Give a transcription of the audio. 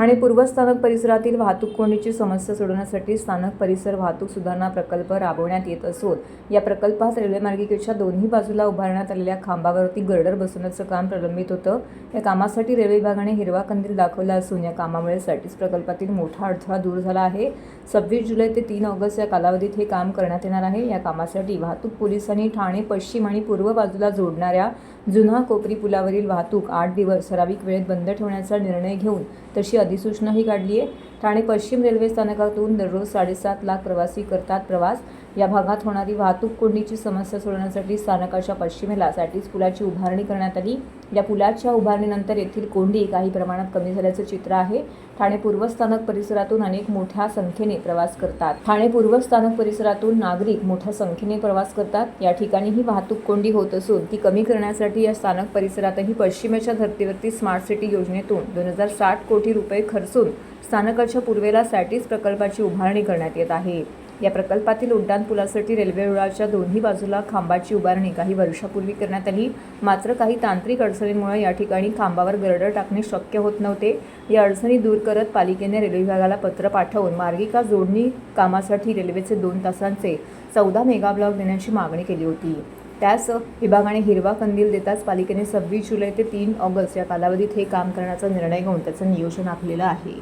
ठाणे पूर्व स्थानक परिसरातील वाहतूक कोंडीची समस्या सोडवण्यासाठी स्थानक परिसर वाहतूक सुधारणा प्रकल्प राबवण्यात येत असून या प्रकल्पात रेल्वे मार्गिकेच्या दोन्ही बाजूला उभारण्यात आलेल्या खांबावरती गर्डर बसवण्याचं काम प्रलंबित होतं. या कामासाठी रेल्वे विभागाने हिरवा कंदील दाखवला असून या कामामुळे सॅटिस प्रकल्पातील मोठा अडथळा दूर झाला आहे. सव्वीस जुलै ते तीन ऑगस्ट या कालावधीत हे काम करण्यात येणार आहे. या कामासाठी वाहतूक पोलिसांनी ठाणे पश्चिम आणि पूर्व बाजूला जोडणाऱ्या जुना कोपरी पुलावरील वाहतूक आठ दिवस ठराविक वेळेत बंद ठेवण्याचा निर्णय घेऊन तशी अधिसूचनाही काढली आहे. ठाणे पश्चिम रेल्वे स्थानकातून दररोज साडेसात लाख प्रवासी करतात प्रवास. या भागात होणारी वाहतूक कोंडीची समस्या सोडवण्यासाठी स्थानकाच्या पश्चिमेला साठीच पुलाची उभारणी करण्यात आली. या पुलाच्या उभारणीनंतर येथील कोंडी काही प्रमाणात कमी झाल्याचं चित्र आहे. ठाणे पूर्व स्थानक परिसरातून अनेक मोठ्या संख्येने प्रवास करतात. ठाणे पूर्व स्थानक परिसरातून नागरिक मोठ्या संख्येने प्रवास करतात. या ठिकाणीही वाहतूक कोंडी होत असून ती कमी करण्यासाठी या स्थानक परिसरातही पश्चिमेच्या धर्तीवरती स्मार्ट सिटी योजनेतून दोन हजार साठ कोटी रुपये खर्चून स्थानकाच्या पूर्वेला सॅटिस प्रकल्पाची उभारणी करण्यात येत आहे. या प्रकल्पातील उड्डाणपुलासाठी रेल्वे रुळाच्या दोन्ही बाजूला खांबाची उभारणी काही वर्षापूर्वी करण्यात आली मात्र काही तांत्रिक अडचणींमुळे या ठिकाणी खांबावर गर्डर टाकणे शक्य होत नव्हते. या अडचणी दूर करत पालिकेने रेल्वे विभागाला पत्र पाठवून मार्गिका जोडणी कामासाठी रेल्वेचे दोन तासांचे चौदा मेगा ब्लॉक देण्याची मागणी केली होती. त्यास विभागाने हिरवा कंदील देताच पालिकेने सव्वीस जुलै ते तीन ऑगस्ट या कालावधीत हे काम करण्याचा निर्णय घेऊन त्याचं नियोजन आखलेलं आहे.